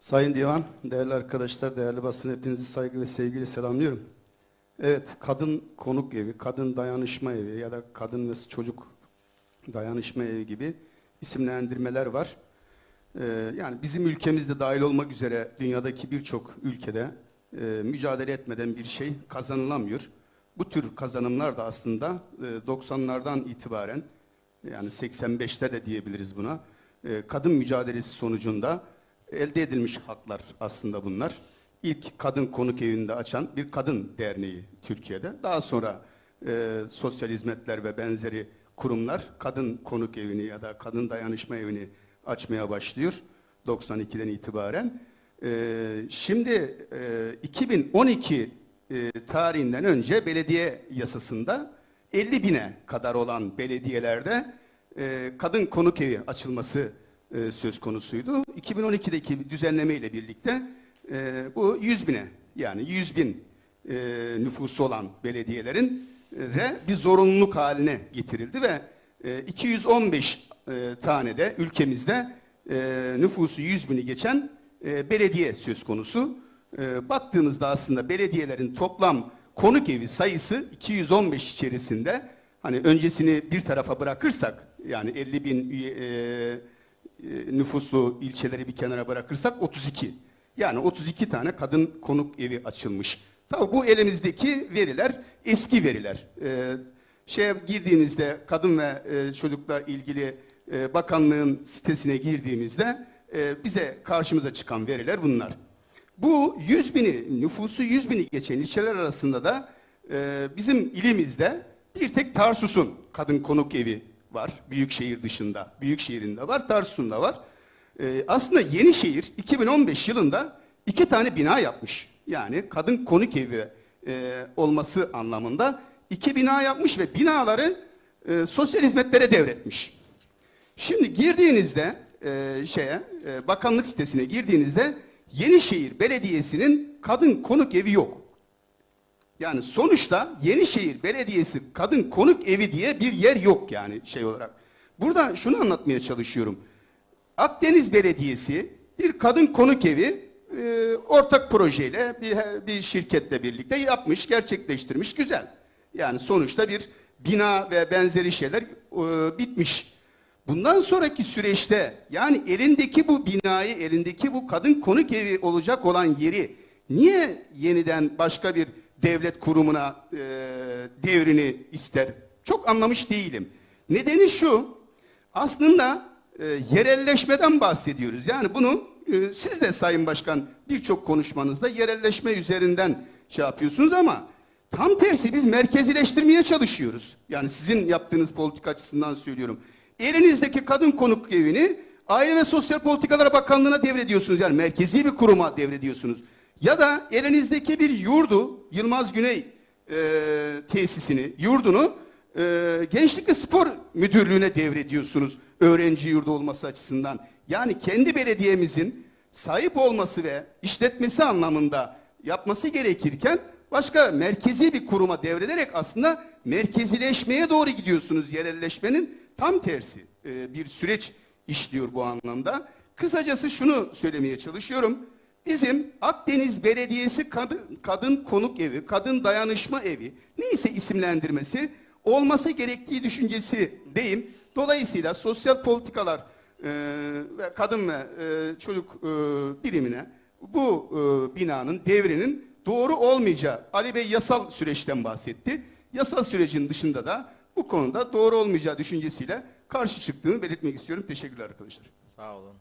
Sayın Divan, değerli arkadaşlar, değerli basın hepinizi saygı ve sevgiyle selamlıyorum. Evet, kadın konuk evi, kadın dayanışma evi ya da kadın ve çocuk dayanışma evi gibi isimlendirmeler var. Ee, yani bizim ülkemizde dahil olmak üzere dünyadaki birçok ülkede e, mücadele etmeden bir şey kazanılamıyor. Bu tür kazanımlar da aslında e, 90'lardan itibaren yani 85'te de diyebiliriz buna e, kadın mücadelesi sonucunda elde edilmiş haklar aslında bunlar. İlk kadın konuk evinde açan bir kadın derneği Türkiye'de. Daha sonra e, sosyal hizmetler ve benzeri kurumlar kadın konuk evini ya da kadın dayanışma evini açmaya başlıyor 92'den itibaren. E, şimdi e, 2012 e, tarihinden önce belediye yasasında 50 bine kadar olan belediyelerde e, kadın konuk evi açılması e, söz konusuydu. 2012'deki düzenleme ile birlikte e, bu 100 bine yani 100 bin e, nüfusu olan belediyelerin re bir zorunluluk haline getirildi ve e, 215 e, tane de ülkemizde e, nüfusu 100 bini geçen e, belediye söz konusu. E, baktığınızda aslında belediyelerin toplam konuk evi sayısı 215 içerisinde hani öncesini bir tarafa bırakırsak yani 50 bin üye, e, nüfuslu ilçeleri bir kenara bırakırsak 32. Yani 32 tane kadın konuk evi açılmış. Tabii bu elimizdeki veriler eski veriler. Ee, şeye girdiğinizde kadın ve e, çocukla ilgili e, bakanlığın sitesine girdiğimizde e, bize karşımıza çıkan veriler bunlar. Bu 100 bini, nüfusu 100 bini geçen ilçeler arasında da e, bizim ilimizde bir tek Tarsus'un kadın konuk evi var. Büyükşehir dışında. Büyükşehir'inde var, Tarsus'unda var. E, aslında Yenişehir 2015 yılında iki tane bina yapmış. Yani kadın konuk evi e, olması anlamında iki bina yapmış ve binaları e, sosyal hizmetlere devretmiş. Şimdi girdiğinizde e, şeye e, bakanlık sitesine girdiğinizde Yenişehir Belediyesi'nin kadın konuk evi yok. Yani sonuçta Yenişehir Belediyesi kadın konuk evi diye bir yer yok yani şey olarak. Burada şunu anlatmaya çalışıyorum. Akdeniz Belediyesi bir kadın konuk evi e, ortak projeyle bir, bir şirketle birlikte yapmış, gerçekleştirmiş. Güzel. Yani sonuçta bir bina ve benzeri şeyler e, bitmiş. Bundan sonraki süreçte yani elindeki bu binayı, elindeki bu kadın konuk evi olacak olan yeri niye yeniden başka bir devlet kurumuna e, devrini ister? Çok anlamış değilim. Nedeni şu, aslında e, yerelleşmeden bahsediyoruz. Yani bunu e, siz de Sayın Başkan birçok konuşmanızda yerelleşme üzerinden şey yapıyorsunuz ama tam tersi biz merkezileştirmeye çalışıyoruz. Yani sizin yaptığınız politika açısından söylüyorum. Elinizdeki kadın konuk evini Aile ve Sosyal Politikalar Bakanlığı'na devrediyorsunuz. Yani merkezi bir kuruma devrediyorsunuz. Ya da elinizdeki bir yurdu, Yılmaz Güney e, tesisini, yurdunu e, Gençlik ve Spor Müdürlüğü'ne devrediyorsunuz. Öğrenci yurdu olması açısından. Yani kendi belediyemizin sahip olması ve işletmesi anlamında yapması gerekirken başka merkezi bir kuruma devrederek aslında merkezileşmeye doğru gidiyorsunuz yerelleşmenin tam tersi e, bir süreç işliyor bu anlamda. Kısacası şunu söylemeye çalışıyorum. Bizim Akdeniz Belediyesi kadın, kadın konuk evi, kadın dayanışma evi neyse isimlendirmesi olması gerektiği düşüncesi deyim. Dolayısıyla sosyal politikalar e, ve kadın ve e, çocuk e, birimine bu e, binanın devrinin doğru olmayacağı Ali Bey yasal süreçten bahsetti. Yasal sürecin dışında da bu konuda doğru olmayacağı düşüncesiyle karşı çıktığını belirtmek istiyorum. Teşekkürler arkadaşlar. Sağ olun.